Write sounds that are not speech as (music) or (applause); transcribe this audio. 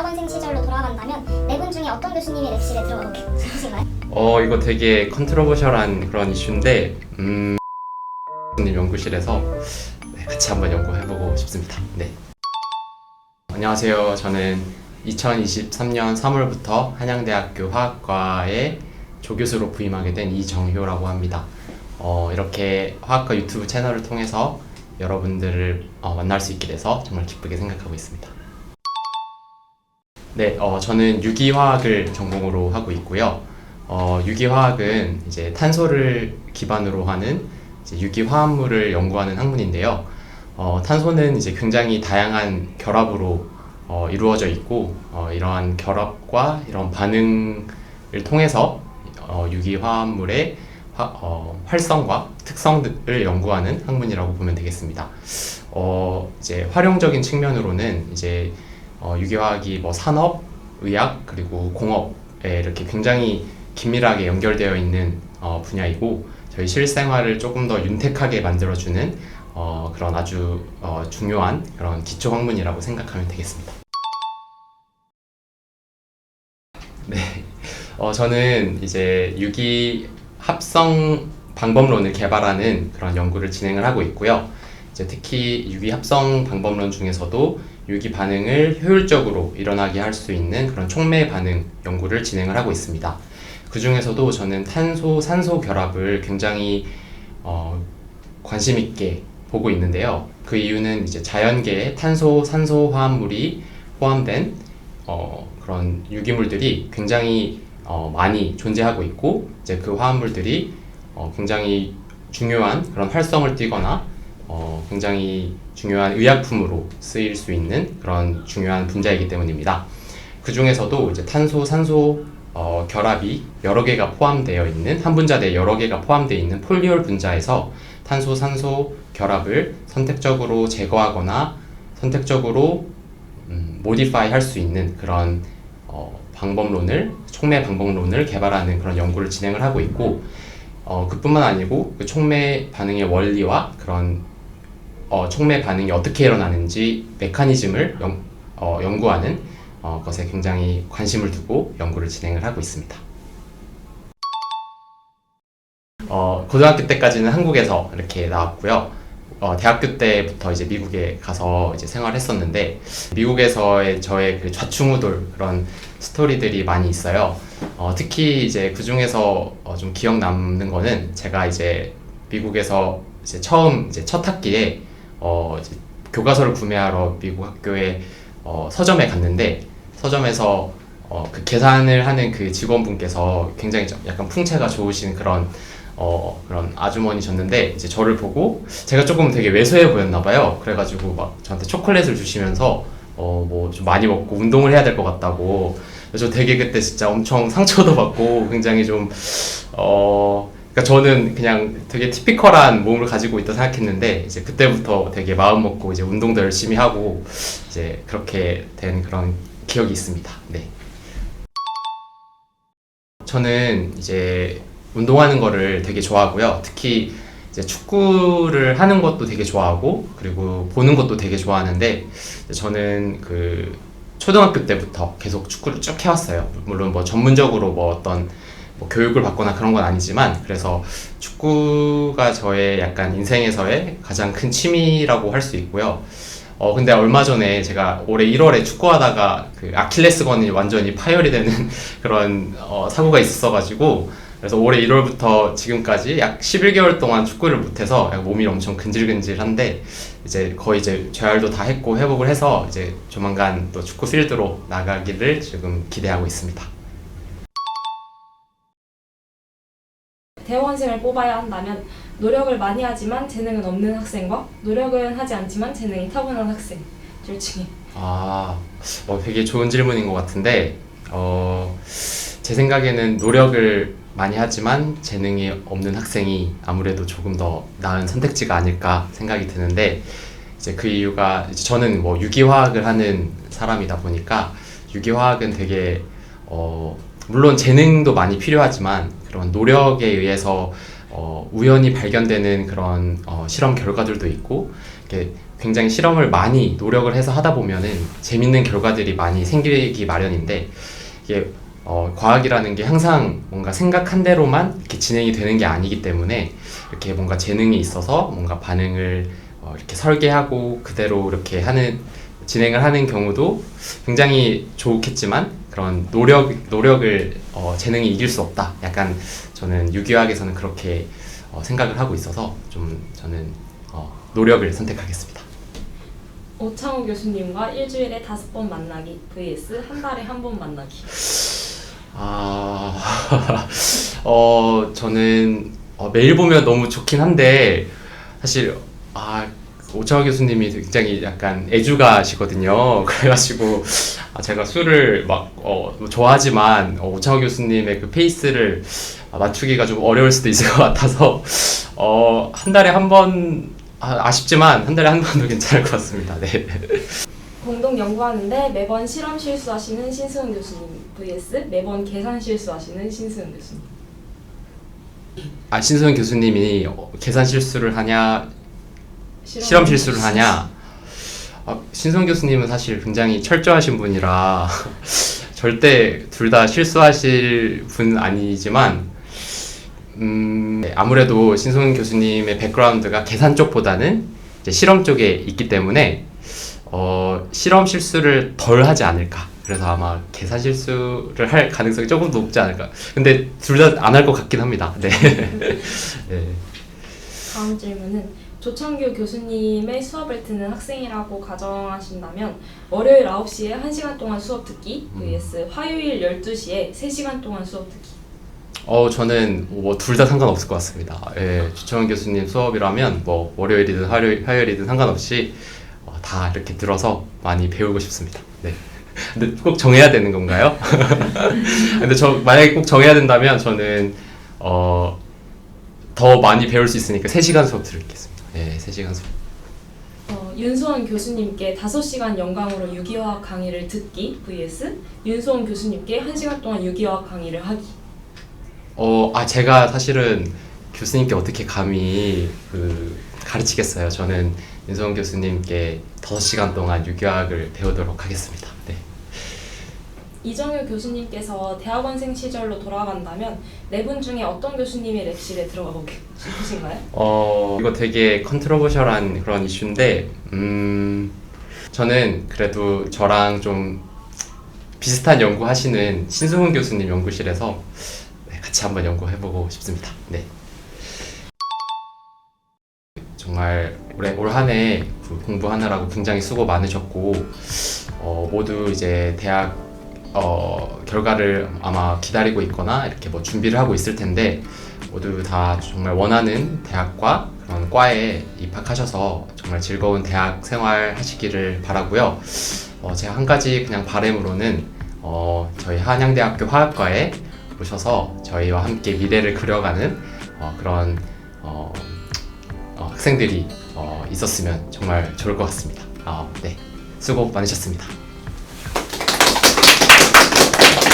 대학원생 시절로 돌아간다면 네 분 중에 어떤 교수님이 랩실에 들어가고 싶으신가요? 어 이거 되게 컨트로버셜한 그런 이슈인데 음 님 연구실에서 네, 같이 한번 연구해보고 싶습니다. 네. 안녕하세요. 저는 2023년 3월부터 한양대학교 화학과에 조교수로 부임하게 된 이정효라고 합니다. 어, 이렇게 화학과 유튜브 채널을 통해서 여러분들을 어, 만날 수 있게 돼서 정말 기쁘게 생각하고 있습니다. 네, 어, 저는 유기화학을 전공으로 하고 있고요. 어, 유기화학은 이제 탄소를 기반으로 하는 이제 유기화합물을 연구하는 학문인데요. 어, 탄소는 이제 굉장히 다양한 결합으로 어, 이루어져 있고 어, 이러한 결합과 이런 반응을 통해서 어, 유기화합물의 화, 어, 활성과 특성을 연구하는 학문이라고 보면 되겠습니다. 어, 이제 활용적인 측면으로는 이제 어, 유기화학이 뭐 산업, 의학 그리고 공업에 이렇게 굉장히 긴밀하게 연결되어 있는 어, 분야이고 저희 실생활을 조금 더 윤택하게 만들어주는 어, 그런 아주 어, 중요한 그런 기초 학문이라고 생각하면 되겠습니다. 네, 어, 저는 이제 유기 합성 방법론을 개발하는 그런 연구를 진행을 하고 있고요. 이제 특히 유기 합성 방법론 중에서도 유기 반응을 효율적으로 일어나게 할 수 있는 그런 촉매 반응 연구를 진행을 하고 있습니다. 그 중에서도 저는 탄소 산소 결합을 굉장히 어, 관심 있게 보고 있는데요. 그 이유는 이제 자연계에 탄소 산소 화합물이 포함된 어, 그런 유기물들이 굉장히 어, 많이 존재하고 있고 이제 그 화합물들이 어, 굉장히 중요한 그런 활성을 띠거나 어, 굉장히 중요한 의약품으로 쓰일 수 있는 그런 중요한 분자이기 때문입니다. 그 중에서도 이제 탄소, 산소 어, 결합이 여러 개가 포함되어 있는 한 분자 내에 여러 개가 포함되어 있는 폴리올 분자에서 탄소, 산소 결합을 선택적으로 제거하거나 선택적으로 음, 모디파이 할 수 있는 그런 어, 방법론을 촉매 방법론을 개발하는 그런 연구를 진행을 하고 있고 어, 그뿐만 아니고 그 촉매 반응의 원리와 그런 어, 촉매 반응이 어떻게 일어나는지 메커니즘을 연, 어, 연구하는 어, 것에 굉장히 관심을 두고 연구를 진행을 하고 있습니다. 어, 고등학교 때까지는 한국에서 이렇게 나왔고요. 어, 대학교 때부터 이제 미국에 가서 이제 생활했었는데 미국에서의 저의 그 좌충우돌 그런 스토리들이 많이 있어요. 어, 특히 이제 그 중에서 어, 좀 기억 남는 거는 제가 이제 미국에서 이제 처음 이제 첫 학기에 어, 교과서를 구매하러 미국 학교에 어, 서점에 갔는데 서점에서 어, 그 계산을 하는 그 직원분께서 굉장히 좀 약간 풍채가 좋으신 그런 어, 그런 아주머니셨는데 이제 저를 보고 제가 조금 되게 왜소해 보였나 봐요. 그래가지고 막 저한테 초콜릿을 주시면서 어, 뭐 좀 많이 먹고 운동을 해야 될 것 같다고. 저 되게 그때 진짜 엄청 상처도 받고 굉장히 좀 어, 그러니까 저는 그냥 되게 티피컬한 몸을 가지고 있다 생각했는데 이제 그때부터 되게 마음 먹고 이제 운동도 열심히 하고 이제 그렇게 된 그런 기억이 있습니다. 네. 저는 이제 운동하는 거를 되게 좋아하고요. 특히 이제 축구를 하는 것도 되게 좋아하고 그리고 보는 것도 되게 좋아하는데 저는 그 초등학교 때부터 계속 축구를 쭉 해왔어요. 물론 뭐 전문적으로 뭐 어떤 뭐 교육을 받거나 그런 건 아니지만 그래서 축구가 저의 약간 인생에서의 가장 큰 취미라고 할 수 있고요. 어 근데 얼마 전에 제가 올해 1월에 축구하다가 그 아킬레스건이 완전히 파열이 되는 (laughs) 그런 어, 사고가 있었어가지고 그래서 올해 1월부터 지금까지 약 11개월 동안 축구를 못해서 몸이 엄청 근질근질한데 이제 거의 이제 재활도 다 했고 회복을 해서 이제 조만간 또 축구 필드로 나가기를 지금 기대하고 있습니다. 대원생을 뽑아야 한다면 노력을 많이 하지만 재능은 없는 학생과 노력은 하지 않지만 재능이 타고난 학생. 둘 중에. 아, 어, 되게 좋은 질문인 것 같은데, 어, 제 생각에는 노력을 많이 하지만 재능이 없는 학생이 아무래도 조금 더 나은 선택지가 아닐까 생각이 드는데, 이제 그 이유가 이제 저는 뭐 유기화학을 하는 사람이다 보니까 유기화학은 되게, 어, 물론 재능도 많이 필요하지만 그런 노력에 의해서 어, 우연히 발견되는 그런 어, 실험 결과들도 있고, 이렇게 굉장히 실험을 많이 노력을 해서 하다 보면은 재밌는 결과들이 많이 생기기 마련인데 이게 어, 과학이라는 게 항상 뭔가 생각한 대로만 이렇게 진행이 되는 게 아니기 때문에 이렇게 뭔가 재능이 있어서 뭔가 반응을 어, 이렇게 설계하고 그대로 이렇게 하는 진행을 하는 경우도 굉장히 좋겠지만 그런 노력 노력을 어, 재능이 이길 수 없다. 약간 저는 유기화학에서는 그렇게 어, 생각을 하고 있어서 좀 저는 어, 노력을 선택하겠습니다. 오창호 교수님과 일주일에 다섯 번 만나기 vs 한 달에 한 번 만나기. 아, (laughs) 어, 저는 어, 매일 보면 너무 좋긴 한데 사실 아 오차화 교수님이 굉장히 약간 애주가시거든요. (laughs) 그래가지고 아, 제가 술을 막 어, 좋아하지만 어, 오차화 교수님의 그 페이스를 아, 맞추기가 좀 어려울 수도 있을 (laughs) 것 같아서 어, 한 달에 한번 아, 아쉽지만 한 달에 한 번도 괜찮을 것 같습니다. 네. (laughs) 공동 연구하는데 매번 실험 실수하시는 신승훈 교수님 vs 매번 계산 실수하시는 신승훈 교수님. 아 신수현 교수님이 어, 계산 실수를 하냐 실험 실수를 하냐? 아, 신성 교수님은 사실 굉장히 철저하신 분이라 (laughs) 절대 둘 다 실수하실 분 아니지만 음, 네, 아무래도 신성 교수님의 백그라운드가 계산 쪽보다는 실험 쪽에 있기 때문에 어, 실험 실수를 덜 하지 않을까. 그래서 아마 계산 실수를 할 가능성이 조금 높지 않을까. 근데 둘 다 안 할 것 같긴 합니다. 네. (laughs) 네. 다음 질문은 조창규 교수님의 수업을 듣는 학생이라고 가정하신다면 월요일 9시에 1시간 동안 수업 듣기 vs 화요일 12시에 3시간 동안 수업 듣기. 어 저는 뭐 둘 다 상관없을 것 같습니다. 예, 주창원 교수님 수업이라면 뭐 월요일이든 화요일, 화요일이든 상관없이 어, 다 이렇게 들어서 많이 배우고 싶습니다. 네. (laughs) 근데 꼭 정해야 되는 건가요? (laughs) 근데 저 만약에 꼭 정해야 된다면 저는 어, 더 많이 배울 수 있으니까 3시간 수업 들겠습니다. 네, 3시간 수업. 어, 윤소원 교수님께 5시간 연강으로 유기화학 강의를 듣기 vs 윤소원 교수님께 1시간 동안 유기화학 강의를 하기. 어, 아 제가 사실은 교수님께 어떻게 감히 그 가르치겠어요. 저는 윤성원 교수님께 5시간 동안 유교학을 배우도록 하겠습니다. 네. 이정효 교수님께서 대학원생 시절로 돌아간다면 네 분 중에 어떤 교수님이 랩실에 들어가고 싶으신가요? 어, 이거 되게 컨트로버셜한 그런 이슈인데, 음, 저는 그래도 저랑 좀 비슷한 연구 하시는 신승훈 교수님 연구실에서 네, 같이 한번 연구해보고 싶습니다. 네. 정말 올해 올 한해 공부하느라고 굉장히 수고 많으셨고, 어, 모두 이제 대학 어, 결과를 아마 기다리고 있거나 이렇게 뭐 준비를 하고 있을 텐데 모두 다 정말 원하는 대학과 그런 과에 입학하셔서 정말 즐거운 대학 생활 하시기를 바라고요. 어, 제가 한 가지 그냥 바램으로는 어, 저희 한양대학교 화학과에 오셔서 저희와 함께 미래를 그려가는 어, 그런 어, 어, 학생들이 어, 있었으면 정말 좋을 것 같습니다. 어, 네, 수고 많으셨습니다.